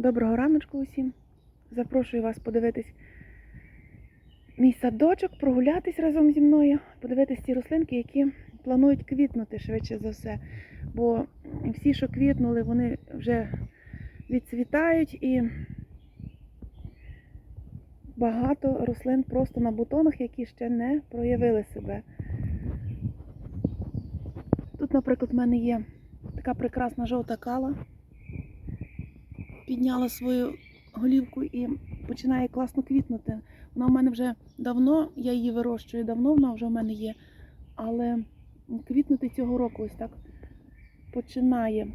Доброго раночку усім. Запрошую вас подивитись мій садочок, прогулятись разом зі мною, подивитись ті рослинки, які планують квітнути швидше за все. Бо всі, що квітнули, вони вже відцвітають і багато рослин просто на бутонах, які ще не проявили себе. Тут, наприклад, в мене є така прекрасна жовта кала підняла свою голівку і починає класно квітнути. Вона в мене вже давно, я її вирощую, давно вона вже в мене є. Але квітнути цього року ось так починає.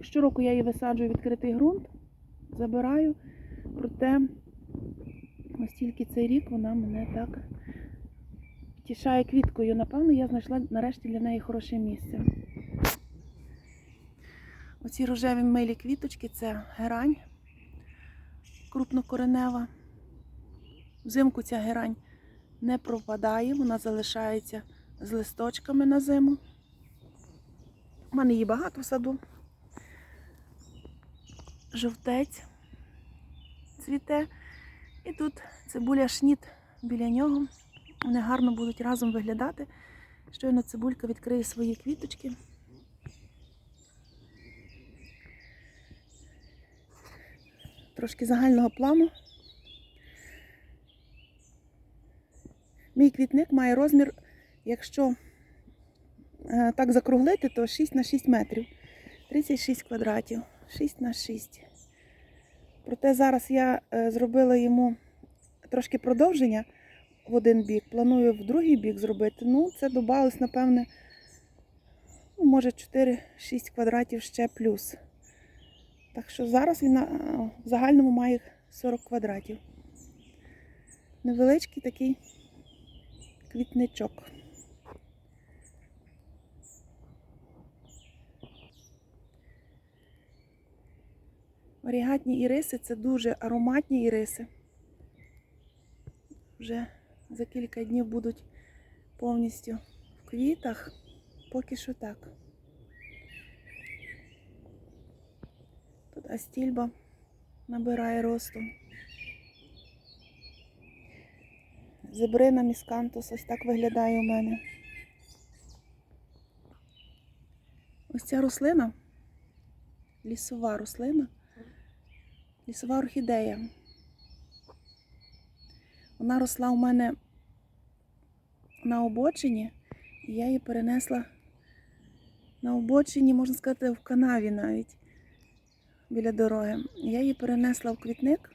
Щороку я її висаджую відкритий ґрунт, забираю. Проте ось тільки цей рік вона мене так тішає квіткою. Напевно, я знайшла нарешті для неї хороше місце. Оці рожеві милі квіточки це герань крупнокоренева. Взимку ця герань не пропадає, вона залишається з листочками на зиму. У мене її багато в саду. Жовтець цвіте. І тут цибуля шніт біля нього. Вони гарно будуть разом виглядати. Щойно цибулька відкриє свої квіточки. Трошки загального плану. Мій квітник має розмір, якщо е, так закруглити, то 6 на 6 метрів. 36 квадратів. 6 на 6. Проте зараз я е, зробила йому трошки продовження в один бік. Планую в другий бік зробити. Ну, це додалось, напевне, ну, може 4-6 квадратів ще плюс. Так що зараз він в загальному має 40 квадратів. Невеличкий такий квітничок. Варігатні іриси це дуже ароматні іриси. Вже за кілька днів будуть повністю в квітах. Поки що так. Тут астільба набирає росту. Зебрина міскантус ось так виглядає у мене. Ось ця рослина, лісова рослина, лісова орхідея. Вона росла у мене на обочині, і я її перенесла на обочині, можна сказати, в канаві навіть біля дороги. Я її перенесла в квітник.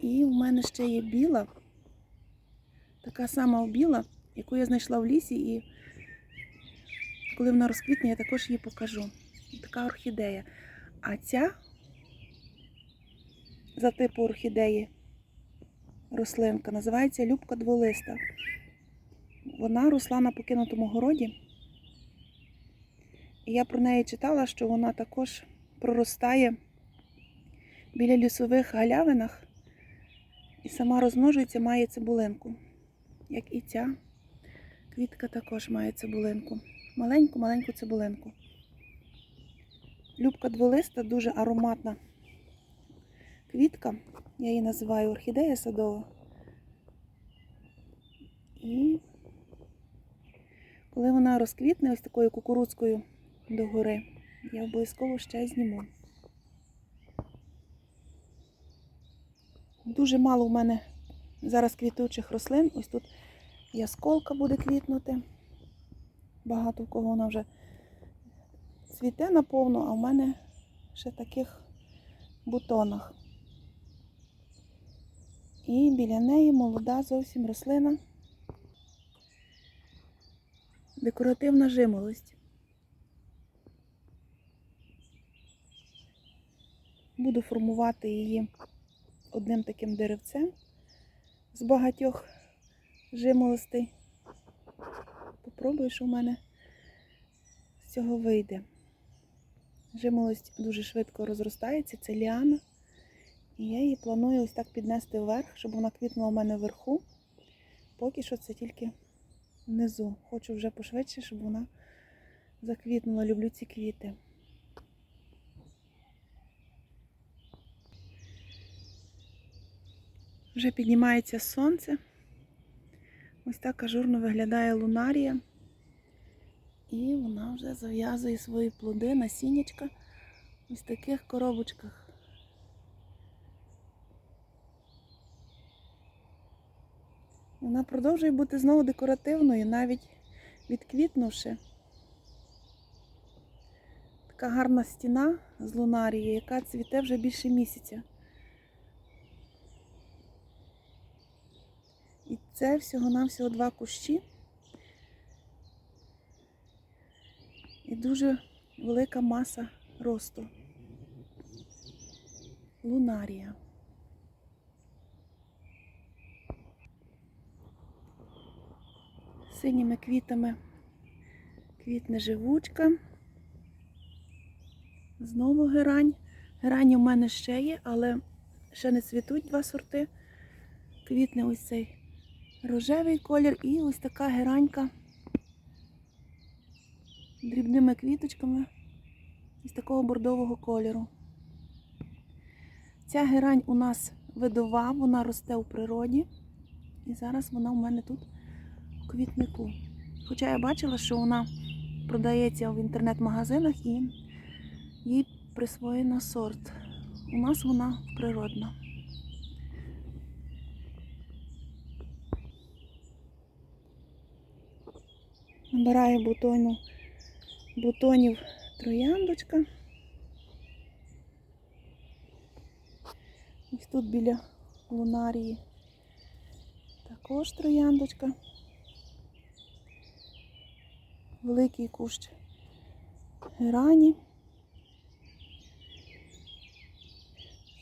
І в мене ще є біла, така сама біла, яку я знайшла в лісі, і коли вона розквітне, я також її покажу. Така орхідея. А ця за типу орхідеї рослинка називається Любка дволиста. Вона росла на покинутому городі. Я про неї читала, що вона також проростає біля лісових галявинах і сама розмножується, має цибулинку. Як і ця квітка також має цибулинку. Маленьку-маленьку цибулинку. Любка дволиста, дуже ароматна квітка. Я її називаю орхідея садова. І коли вона розквітне ось такою кукурудзкою догори. Я обов'язково ще зніму. Дуже мало в мене зараз квітучих рослин. Ось тут ясколка буде квітнути. Багато в кого вона вже цвіте наповну, а в мене ще таких бутонах. І біля неї молода зовсім рослина. Декоративна жимолость. Буду формувати її одним таким деревцем з багатьох жимолостей. Попробую, що в мене з цього вийде. Жимолость дуже швидко розростається, це ліана. І я її планую ось так піднести вверх, щоб вона квітнула в мене вверху. Поки що це тільки внизу. Хочу вже пошвидше, щоб вона заквітнула. Люблю ці квіти. Вже піднімається сонце. Ось так ажурно виглядає лунарія. І вона вже зав'язує свої плоди, насіннячка ось в таких коробочках. Вона продовжує бути знову декоративною, навіть відквітнувши. Така гарна стіна з лунарії, яка цвіте вже більше місяця. І це всього-навсього два кущі. І дуже велика маса росту. Лунарія. Синіми квітами квітне живучка. Знову герань. Герані в мене ще є, але ще не цвітуть два сорти. Квітне ось цей рожевий колір і ось така геранька дрібними квіточками із такого бордового кольору. Ця герань у нас видова, вона росте у природі. І зараз вона у мене тут у квітнику. Хоча я бачила, що вона продається в інтернет-магазинах і їй присвоєно сорт. У нас вона природна. Набирає бутону, бутонів трояндочка. Ось тут біля лунарії також трояндочка. Великий кущ герані.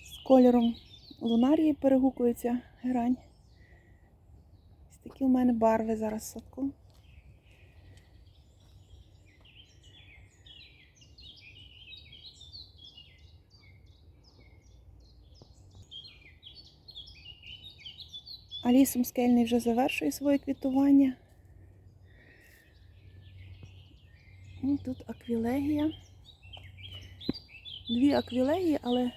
З кольором лунарії перегукується герань. Ось такі у мене барви зараз в садку. Алісом скельний вже завершує своє квітування. Ну, тут аквілегія. Дві аквілегії, але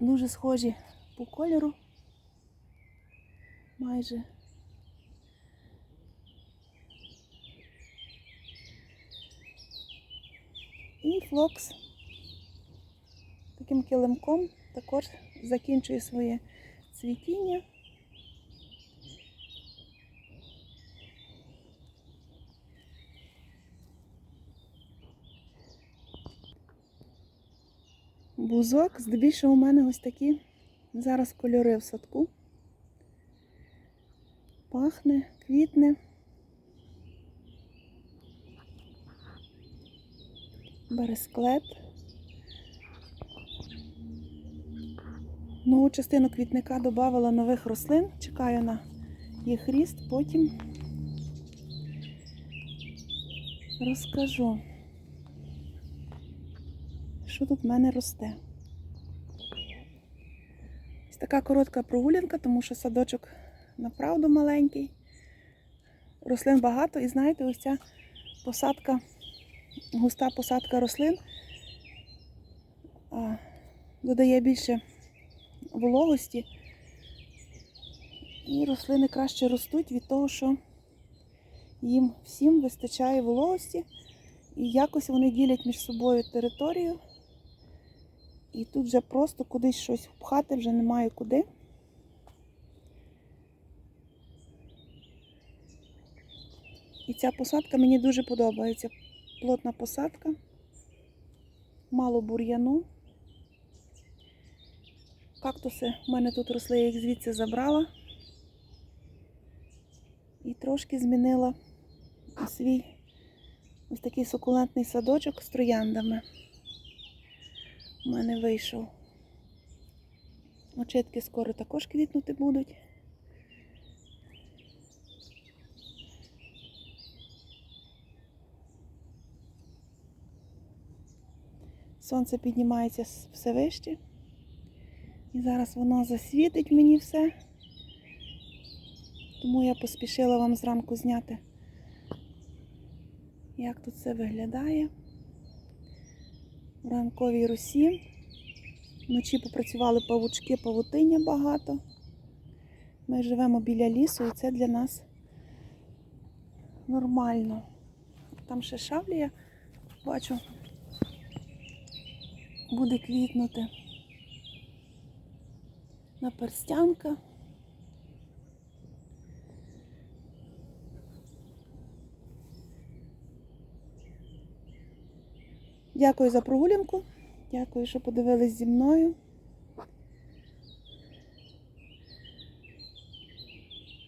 дуже схожі по кольору. Майже. І флокс таким килимком також закінчує своє цвітіння. Бузок, здебільшого у мене ось такі зараз кольори в садку. Пахне, квітне. Бересклет. Нову частину квітника додавала нових рослин. Чекаю на їх ріст, потім розкажу, що тут в мене росте. Ось така коротка прогулянка, тому що садочок направду маленький. Рослин багато, і знаєте, ось ця посадка, густа посадка рослин додає більше вологості. І рослини краще ростуть від того, що їм всім вистачає вологості. І якось вони ділять між собою територію. І тут вже просто кудись щось впхати вже немає куди. І ця посадка мені дуже подобається. Плотна посадка, мало бур'яну. Кактуси в мене тут росли, я їх звідси забрала. І трошки змінила свій ось такий сукулентний садочок з трояндами. У мене вийшов. Очитки скоро також квітнути будуть. Сонце піднімається все вище. І зараз воно засвітить мені все. Тому я поспішила вам зранку зняти, як тут все виглядає. Ранковій русі. Вночі попрацювали павучки, павутиння багато. Ми живемо біля лісу, і це для нас нормально. Там ще шавлія, бачу, буде квітнути. Наперстянка. Дякую за прогулянку. Дякую, що подивились зі мною.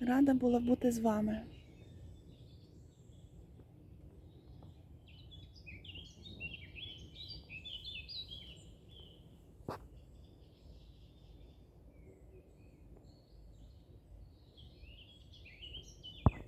Рада була бути з вами.